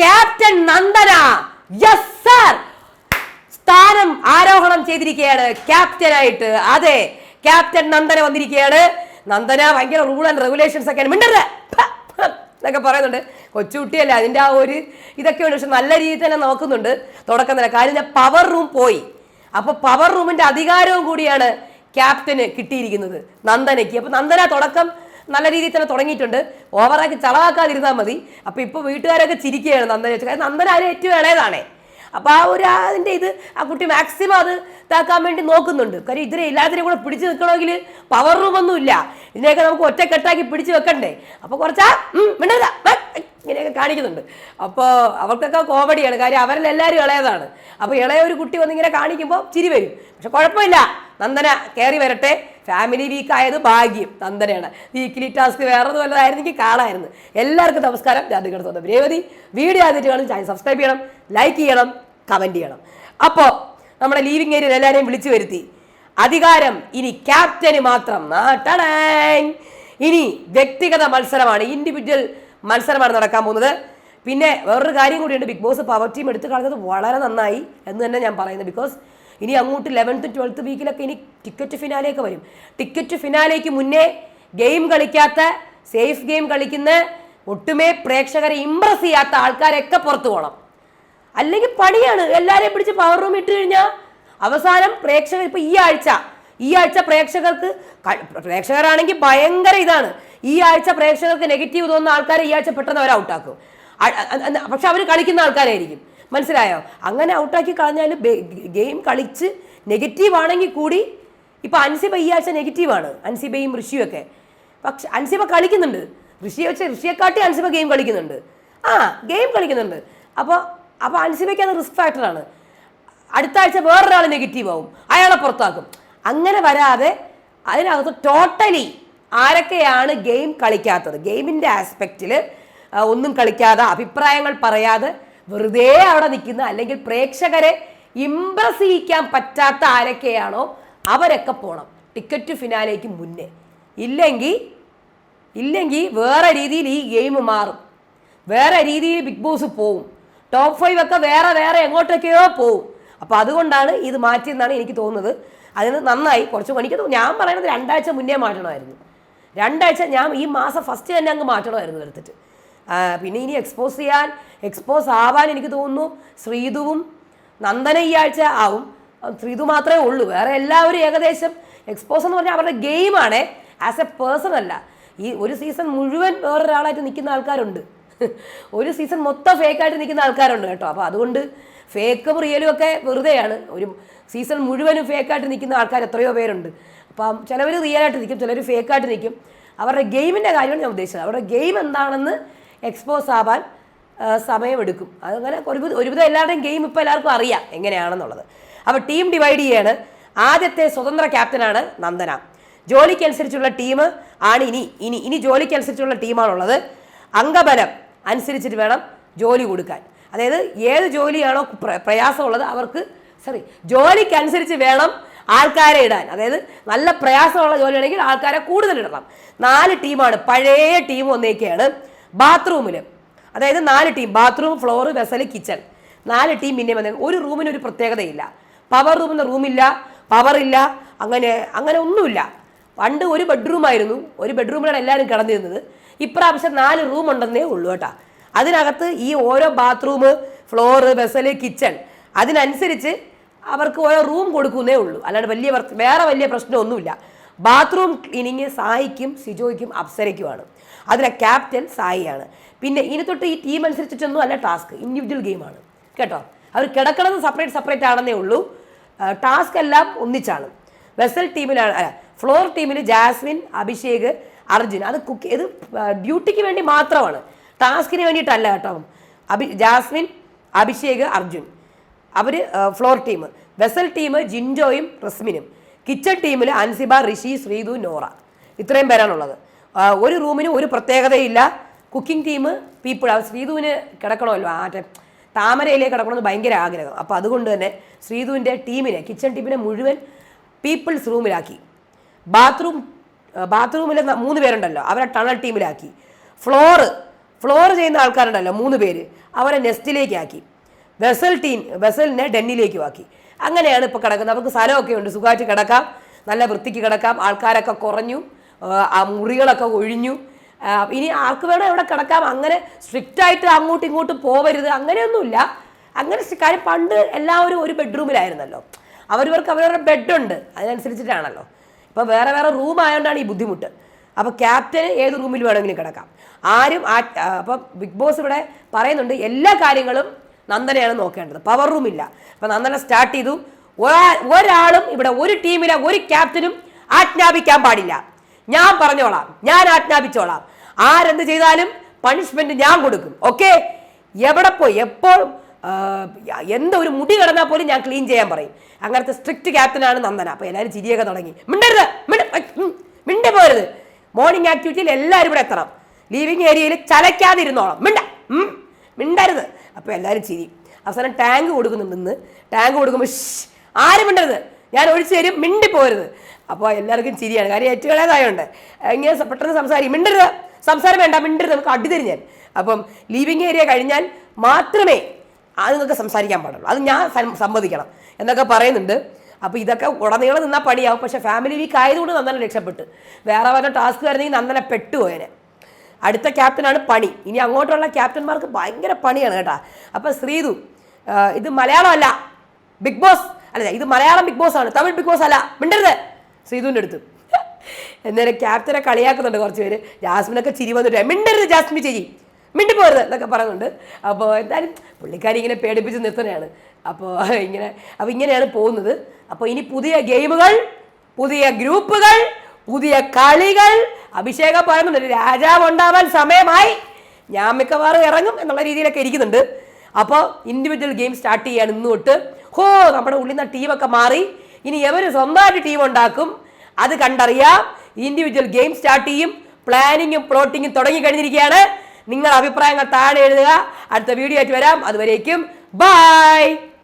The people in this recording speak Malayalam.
ക്യാപ്റ്റൻ നന്ദന. യെസ് സർ സ്ഥാനം ആരോഹണം ചെയ്തിരിക്കുകയാണ് ക്യാപ്റ്റനായിട്ട്. അതെ ക്യാപ്റ്റൻ നന്ദന വന്നിരിക്കുകയാണ്. നന്ദന ഭയങ്കര റൂൾ ആൻഡ് റെഗുലേഷൻസ് ഒക്കെയാണ്. മിണ്ടരുത്. എന്നൊക്കെ പറയുന്നുണ്ട്. കൊച്ചുകുട്ടിയല്ലേ അതിന്റെ ആ ഒരു ഇതൊക്കെ ഉണ്ട്. പക്ഷെ നല്ല രീതിയിൽ തന്നെ നോക്കുന്നുണ്ട്. തുടക്കം തന്നെ. കാര്യം പവർ റൂം പോയി. അപ്പോൾ പവർ റൂമിന്റെ അധികാരവും കൂടിയാണ് ക്യാപ്റ്റന് കിട്ടിയിരിക്കുന്നത് നന്ദനയ്ക്ക്. അപ്പോൾ നന്ദന തുടക്കം നല്ല രീതിയിൽ തന്നെ തുടങ്ങിയിട്ടുണ്ട്. ഓവറാക്കി ചളവാക്കാതിരുന്നാൽ മതി. അപ്പോൾ ഇപ്പോൾ വീട്ടുകാരൊക്കെ ചിരിക്കുകയാണ് നന്ദന ചോദിച്ചു കാരണം നന്ദന അതിന് ഏറ്റവും ഇളയതാണേ. അപ്പോൾ ആ ഒരു അതിന്റെ ഇത് ആ കുട്ടി മാക്സിമം അത് ഇതാക്കാൻ വേണ്ടി നോക്കുന്നുണ്ട്. കാര്യം ഇതിനെ എല്ലാത്തിനെയും കൂടെ പിടിച്ചു നിൽക്കണമെങ്കിൽ പവർ റൂമൊന്നും ഇല്ല. ഇതിനെയൊക്കെ നമുക്ക് ഒറ്റക്കെട്ടാക്കി പിടിച്ചു വെക്കണ്ടേ? അപ്പോൾ കുറച്ചാ ഇങ്ങനെയൊക്കെ കാണിക്കുന്നുണ്ട്. അപ്പോൾ അവർക്കൊക്കെ കോമഡിയാണ് കാര്യം അവരിൽ എല്ലാവരും ഇളയതാണ്. അപ്പോൾ ഇളയ ഒരു കുട്ടി വന്നിങ്ങനെ കാണിക്കുമ്പോൾ ചിരി വരും. പക്ഷെ കുഴപ്പമില്ല. നന്ദന കയറി വരട്ടെ. ഫാമിലി വീക്ക് ആയത് ഭാഗ്യം തന്തരയാണ് വീക്കിലി ടാസ്ക് വേറെ വല്ലതായിരുന്നെങ്കിൽ കാണായിരുന്നു എല്ലാവർക്കും നമസ്കാരം. ഞാൻ നിങ്ങളുടെ സ്വന്തം രേവതി. വീഡിയോ ആദ്യമായിട്ട് കാണും ചാനൽ സബ്സ്ക്രൈബ് ചെയ്യണം ലൈക്ക് ചെയ്യണം കമന്റ് ചെയ്യണം. അപ്പോൾ നമ്മുടെ ലീവിംഗ് ഏരിയയിൽ എല്ലാവരെയും വിളിച്ചു വരുത്തി. അധികാരം ഇനി ക്യാപ്റ്റന് മാത്രം. ഇനി വ്യക്തിഗത മത്സരമാണ് ഇൻഡിവിജ്വൽ മത്സരമാണ് നടക്കാൻ പോകുന്നത്. പിന്നെ വേറൊരു കാര്യം കൂടിയുണ്ട്. ബിഗ് ബോസ് പവർ ടീം എടുത്തു കളഞ്ഞത് വളരെ നന്നായി എന്ന് തന്നെ ഞാൻ പറയുന്നത് ബിക്കോസ് ഇനി അങ്ങോട്ട് ലെവൻത്ത് ട്വൽത്ത് വീക്കിലൊക്കെ ഇനി ടിക്കറ്റ് ഫിനാലേക്ക് വരും. ടിക്കറ്റ് ഫിനാലേക്ക് മുന്നേ ഗെയിം കളിക്കാത്ത സേഫ് ഗെയിം കളിക്കുന്ന ഒട്ടുമേ പ്രേക്ഷകരെ ഇമ്പ്രസ് ചെയ്യാത്ത ആൾക്കാരൊക്കെ പുറത്തു പോകണം അല്ലെങ്കിൽ പണിയാണ്. എല്ലാവരെയും പിടിച്ച് പവർ റൂം ഇട്ട് കഴിഞ്ഞാൽ അവസാനം പ്രേക്ഷകർ ഇപ്പോൾ ഈ ആഴ്ച ഈ ആഴ്ച പ്രേക്ഷകർക്ക് പ്രേക്ഷകരാണെങ്കിൽ ഭയങ്കര ഇതാണ്. ഈ ആഴ്ച പ്രേക്ഷകർക്ക് നെഗറ്റീവ് തോന്നുന്ന ആൾക്കാരെ ഈ ആഴ്ച പെട്ടെന്ന് അവർ ഔട്ടാക്കും പക്ഷെ അവർ കളിക്കുന്ന ആൾക്കാരായിരിക്കും. മനസ്സിലായോ? അങ്ങനെ ഔട്ടാക്കി കളഞ്ഞാൽ ഗെയിം കളിച്ച് നെഗറ്റീവ് ആണെങ്കിൽ കൂടി ഇപ്പൊ അൻസിബ ഈ ആഴ്ച നെഗറ്റീവാണ് അൻസിബയും ഋഷിയും ഒക്കെ പക്ഷെ അൻസിബ കളിക്കുന്നുണ്ട്. ഋഷിയെ വെച്ച് ഋഷിയെക്കാട്ടി അൻസിബ ഗെയിം കളിക്കുന്നുണ്ട്. ആ ഗെയിം കളിക്കുന്നുണ്ട്. അപ്പോൾ അപ്പോൾ അൻസിബയ്ക്ക് അത് റിസ്ക് ഫാക്ടറാണ്. അടുത്ത ആഴ്ച വേറൊരാൾ നെഗറ്റീവ് ആവും അയാളെ പുറത്താക്കും. അങ്ങനെ വരാതെ അതിനകത്ത് ടോട്ടലി ആരൊക്കെയാണ് ഗെയിം കളിക്കാത്തത്? ഗെയിമിന്റെ ആസ്പെക്റ്റിൽ ഒന്നും കളിക്കാതെ അഭിപ്രായങ്ങൾ പറയാതെ വെറുതെ അവിടെ നിൽക്കുന്ന അല്ലെങ്കിൽ പ്രേക്ഷകരെ ഇംപ്രസ് ചെയ്യിക്കാൻ പറ്റാത്ത ആരൊക്കെയാണോ അവരൊക്കെ പോകണം ടിക്കറ്റ് ഫിനാലേക്ക് മുന്നേ. ഇല്ലെങ്കിൽ ഇല്ലെങ്കിൽ വേറെ രീതിയിൽ ഈ ഗെയിം മാറും. വേറെ രീതിയിൽ ബിഗ് ബോസ് പോവും. ടോപ്പ് ഫൈവ് ഒക്കെ വേറെ വേറെ എങ്ങോട്ടൊക്കെയോ പോവും. അപ്പോൾ അതുകൊണ്ടാണ് ഇത് മാറ്റിയെന്നാണ് എനിക്ക് തോന്നുന്നത്. അതിന് നന്നായി കുറച്ച് എനിക്ക് ഞാൻ പറയുന്നത് രണ്ടാഴ്ച മുന്നേ മാറ്റണമായിരുന്നു. രണ്ടാഴ്ച ഞാൻ ഈ മാസം ഫസ്റ്റ് തന്നെ അങ്ങ് മാറ്റണമായിരുന്നു എടുത്തിട്ട്. പിന്നെ ഇനി എക്സ്പോസ് ചെയ്യാൻ എക്സ്പോസ് ആവാൻ എനിക്ക് തോന്നുന്നു ശ്രീതുവും നന്ദന ഈ ആഴ്ച ആവും. ശ്രീതു മാത്രമേ ഉള്ളൂ. വേറെ എല്ലാവരും ഏകദേശം എക്സ്പോസ് എന്ന് പറഞ്ഞാൽ അവരുടെ ഗെയിമാണ് ആസ് എ പേഴ്സൺ അല്ല. ഈ ഒരു സീസൺ മുഴുവൻ വേറൊരാളായിട്ട് നിൽക്കുന്ന ആൾക്കാരുണ്ട്. ഒരു സീസൺ മൊത്തം ഫേക്കായിട്ട് നിൽക്കുന്ന ആൾക്കാരുണ്ട് കേട്ടോ. അപ്പോൾ അതുകൊണ്ട് ഫേക്കും റിയലും ഒക്കെ വെറുതെയാണ്. ഒരു സീസൺ മുഴുവനും ഫേക്കായിട്ട് നിൽക്കുന്ന ആൾക്കാർ എത്രയോ പേരുണ്ട്. അപ്പം ചിലവർ റിയലായിട്ട് നിൽക്കും ചിലർ ഫേക്കായിട്ട് നിൽക്കും. അവരുടെ ഗെയിമിന്റെ കാര്യമാണ് ഞാൻ ഉദ്ദേശിച്ചത്. അവരുടെ ഗെയിം എന്താണെന്ന് എക്സ്പോസ് ആവാൻ സമയമെടുക്കും. അതങ്ങനെ ഒരുവിധം ഒരുവിധം എല്ലാവരുടെയും ഗെയിം ഇപ്പോൾ എല്ലാവർക്കും അറിയാം എങ്ങനെയാണെന്നുള്ളത്. അപ്പോൾ ടീം ഡിവൈഡ് ചെയ്യാണ്. ആദ്യത്തെ സ്വതന്ത്ര ക്യാപ്റ്റനാണ് നന്ദന. ജോലിക്കനുസരിച്ചുള്ള ടീം ആണ് ഇനി ഇനി ഇനി ജോലിക്കനുസരിച്ചുള്ള ടീമാണുള്ളത് അംഗബലം അനുസരിച്ചിട്ട് വേണം ജോലി കൊടുക്കാൻ. അതായത് ഏത് ജോലിയാണോ പ്ര- പ്രയാസമുള്ളത് അവർക്ക് സോറി ജോലിക്കനുസരിച്ച് വേണം ആൾക്കാരെ ഇടാൻ. അതായത് നല്ല പ്രയാസമുള്ള ജോലിയാണെങ്കിൽ ആൾക്കാരെ കൂടുതൽ ഇടണം. നാല് ടീമാണ് പഴയ ടീം ഒന്നേക്കെയാണ് ബാത്റൂമിൽ അതായത് നാല് team bathroom floor vessel kitchen. നാല് ടീം പിന്നെ വന്നേ ഒരു റൂമിന് ഒരു പ്രത്യേകതയില്ല. പവർ റൂമിന് റൂമില്ല പവർ ഇല്ല അങ്ങനെ അങ്ങനെ ഒന്നുമില്ല. പണ്ട് ഒരു ബെഡ്റൂം ആയിരുന്നു ഒരു ബെഡ്റൂമിലാണ് എല്ലാവരും കിടന്നിരുന്നത്. ഇപ്രാവശ്യം നാല് റൂം ഉണ്ടെന്നേ ഉള്ളൂ കേട്ടോ. അതിനകത്ത് ഈ ഓരോ ബാത്റൂം ഫ്ലോർ വെസൽ കിച്ചൺ അതിനനുസരിച്ച് അവർക്ക് ഓരോ റൂം കൊടുക്കുന്നേ ഉള്ളൂ. അല്ലാണ്ട് വലിയ വേറെ വലിയ പ്രശ്നമൊന്നുമില്ല. ബാത്റൂം ക്ലീനിങ് സായിക്കും സിജോയ്ക്കും അപ്സരയ്ക്കുമാണ്. അതിലെ ക്യാപ്റ്റൻ സായിയാണ്. പിന്നെ ഇനി തൊട്ട് ഈ ടീം അനുസരിച്ചിട്ടൊന്നും അല്ല ടാസ്ക് ഇൻഡിവിജ്വൽ ഗെയിമാണ് കേട്ടോ? അവർ കിടക്കണത് സെപ്പറേറ്റ് സെപ്പറേറ്റ് ആണെന്നേ ഉള്ളൂ. ടാസ്ക് എല്ലാം ഒന്നിച്ചാണ്. വെസൽ ടീമിലാണ് അല്ല ഫ്ലോർ ടീമിൽ ജാസ്മിൻ അഭിഷേക് അർജുൻ. അത് കുക്ക് ഇത് ഡ്യൂട്ടിക്ക് വേണ്ടി മാത്രമാണ്. ടാസ്കിന് വേണ്ടിയിട്ടല്ല കേട്ടോ. അഭി ജാസ്മിൻ അഭിഷേക് അർജുൻ. അവർ ഫ്ലോർ ടീം വെസൽ ടീം ജിൻജോയും റസ്മിനും. കിച്ചൺ ടീമിൽ അൻസിബ ഋഷി ശ്രീതു നോറ. ഇത്രയും പേരാണുള്ളത്. ഒരു റൂമിന് ഒരു പ്രത്യേകതയില്ല. കുക്കിംഗ് ടീം പീപ്പിൾ ശ്രീതുവിന് കിടക്കണമല്ലോ. ആ മറ്റേ താമരയിലേക്ക് കിടക്കണമെന്ന് ഭയങ്കര ആഗ്രഹം. അപ്പോൾ അതുകൊണ്ട് തന്നെ ശ്രീതുവിന്റെ ടീമിനെ കിച്ചൺ ടീമിനെ മുഴുവൻ പീപ്പിൾസ് റൂമിലാക്കി. ബാത്റൂം ബാത്റൂമിൽ മൂന്ന് പേരുണ്ടല്ലോ. അവരെ ടണൽ ടീമിലാക്കി. ഫ്ലോറ് ഫ്ലോർ ചെയ്യുന്ന ആൾക്കാരുണ്ടല്ലോ മൂന്ന് പേര്. അവരെ നെസ്റ്റിലേക്ക് ആക്കി വെസൽ ടീം വെസലിനെ ഡെന്നിലേക്കും ആക്കി അങ്ങനെയാണ് ഇപ്പോൾ കിടക്കുന്നത്. അവർക്ക് സ്ഥലമൊക്കെ ഉണ്ട്. സുഖമായിട്ട് കിടക്കാം. നല്ല വൃത്തിക്ക് കിടക്കാം. ആൾക്കാരൊക്കെ കുറഞ്ഞു. ആ, മുറികളൊക്കെ ഒഴിഞ്ഞു. ഇനി ആർക്ക് വേണം എവിടെ കിടക്കാം. അങ്ങനെ സ്ട്രിക്റ്റായിട്ട് അങ്ങോട്ടും ഇങ്ങോട്ടും പോവരുത്. അങ്ങനെയൊന്നുമില്ല. അങ്ങനെ കാര്യം പണ്ട് എല്ലാവരും ഒരു ബെഡ്റൂമിലായിരുന്നല്ലോ അവരവർക്ക് അവരവരുടെ ബെഡുണ്ട് അതിനനുസരിച്ചിട്ടാണല്ലോ. ഇപ്പോൾ വേറെ വേറെ റൂം ആയതുകൊണ്ടാണ് ഈ ബുദ്ധിമുട്ട്. അപ്പോൾ ക്യാപ്റ്റന് ഏത് റൂമിൽ വേണമെങ്കിലും കിടക്കാം. ആരും ആ അപ്പം ബിഗ് ബോസ് ഇവിടെ പറയുന്നുണ്ട് എല്ലാ കാര്യങ്ങളും നന്ദനയാണ് നോക്കേണ്ടത്. പവർ റൂം ഇല്ല. അപ്പം നന്ദന സ്റ്റാർട്ട് ചെയ്തു. ഒരാളും ഇവിടെ ഒരു ടീമിലെ ഒരു ക്യാപ്റ്റനും ആജ്ഞാപിക്കാൻ പാടില്ല. ഞാൻ പറഞ്ഞോളാം. ഞാൻ ആജ്ഞാപിച്ചോളാം. ആരെന്ത് ചെയ്താലും പണിഷ്മെന്റ് ഞാൻ കൊടുക്കും. ഓക്കെ എവിടെ പോയി എപ്പോൾ എന്തോ ഒരു മുടി കിടന്നാൽ പോലും ഞാൻ ക്ലീൻ ചെയ്യാൻ പറയും. അങ്ങനത്തെ സ്ട്രിക്റ്റ് ക്യാപ്റ്റനാണ് നന്ദന. അപ്പോൾ എല്ലാവരും ചിരിയൊക്കെ തുടങ്ങി. മിണ്ടരുത്. മിണ്ട പോരുത് മോർണിംഗ് ആക്ടിവിറ്റിയിൽ എല്ലാവരും ഇവിടെ എത്തണം. ലീവിങ് ഏരിയയിൽ ചലയ്ക്കാതിരുന്നോളാം. മിണ്ട മിണ്ടരുത്. അപ്പോൾ എല്ലാവരും ചിരി. അവസാനം ടാങ്ക് കൊടുക്കുന്നുണ്ട് ഇന്ന് ടാങ്ക് കൊടുക്കുമ്പോൾ ആരും മിണ്ടരുത് ഞാൻ ഒഴിച്ചു തരും മിണ്ടി പോരുത്. അപ്പോൾ എല്ലാവർക്കും ചിരിയാണ്. കാര്യം ഏറ്റുകളേതായോണ്ട് ഇങ്ങനെ പെട്ടെന്ന് സംസാരിക്കും. മിണ്ടരുത്. സംസാരം വേണ്ട മിണ്ടരുത്. നമുക്ക് അടി തരും ഞാൻ. അപ്പം ലീവിങ് ഏരിയ കഴിഞ്ഞാൽ മാത്രമേ അത് നിങ്ങൾക്ക് സംസാരിക്കാൻ പാടുള്ളൂ. അത് ഞാൻ സമ്മതിക്കണം എന്നൊക്കെ പറയുന്നുണ്ട്. അപ്പോൾ ഇതൊക്കെ ഉടനീളം നിന്നാൽ പണിയാവും. പക്ഷേ ഫാമിലി വീക്ക് ആയതുകൊണ്ട് നന്നനെ രക്ഷപ്പെട്ട്. വേറെ വല്ല ടാസ്ക് വരുന്നെങ്കിൽ പെട്ടു പെട്ടുപോയനെ. അടുത്ത ക്യാപ്റ്റനാണ് പണി. ഇനി അങ്ങോട്ടുള്ള ക്യാപ്റ്റന്മാർക്ക് ഭയങ്കര പണിയാണ് കേട്ടോ. അപ്പോൾ ശ്രീതു ഇത് മലയാളമല്ല. ബിഗ് ബോസ് അല്ല ഇത് മലയാളം ബിഗ് ബോസ് ആണ് തമിഴ് ബിഗ് ബോസ് അല്ല. മിണ്ടരുത്. ശ്രീതുവിന്റെ അടുത്ത്. എന്നേരം ക്യാപ്റ്റനെ കളിയാക്കുന്നുണ്ട് കുറച്ച് പേര്. ജാസ്മിനൊക്കെ ചിരി വന്നിട്ട് മിണ്ടരുത് ജാസ്മി ചേച്ചി. മിണ്ടിപ്പോരുത് എന്നൊക്കെ പറയുന്നുണ്ട്. അപ്പോൾ എന്തായാലും പുള്ളിക്കാരി ഇങ്ങനെ പേടിപ്പിച്ച് നിർത്തുന്നതാണ്. അപ്പോൾ ഇങ്ങനെ അപ്പോൾ ഇങ്ങനെയാണ് പോകുന്നത്. അപ്പോൾ ഇനി പുതിയ ഗെയിമുകൾ പുതിയ ഗ്രൂപ്പുകൾ പുതിയ കളികൾ അഭിഷേകം പറയുന്നുണ്ട്. രാജാവ് ഉണ്ടാവാൻ സമയമായി. ഞാൻ മിക്കവാറും ഇറങ്ങും എന്നുള്ള രീതിയിലൊക്കെ ഇരിക്കുന്നുണ്ട്. അപ്പോൾ ഇൻഡിവിജ്വൽ ഗെയിം സ്റ്റാർട്ട് ചെയ്യാൻ ഇന്ന് തൊട്ട് ഹോ നമ്മുടെ ഉള്ളിൽ നിന്ന് ടീമൊക്കെ മാറി. ഇനി എവർ സ്വന്തമായിട്ട് ടീം ഉണ്ടാക്കും. അത് കണ്ടറിയാം. ഇൻഡിവിജ്വൽ ഗെയിം സ്റ്റാർട്ട് ചെയ്യും. പ്ലാനിങ്ങും പ്ലോട്ടിങ്ങും തുടങ്ങി കഴിഞ്ഞിരിക്കുകയാണ്. നിങ്ങളുടെ അഭിപ്രായങ്ങൾ താഴെ എഴുതുക. അടുത്ത വീഡിയോ ആയിട്ട് വരാം. അതുവരേക്കും. ബൈ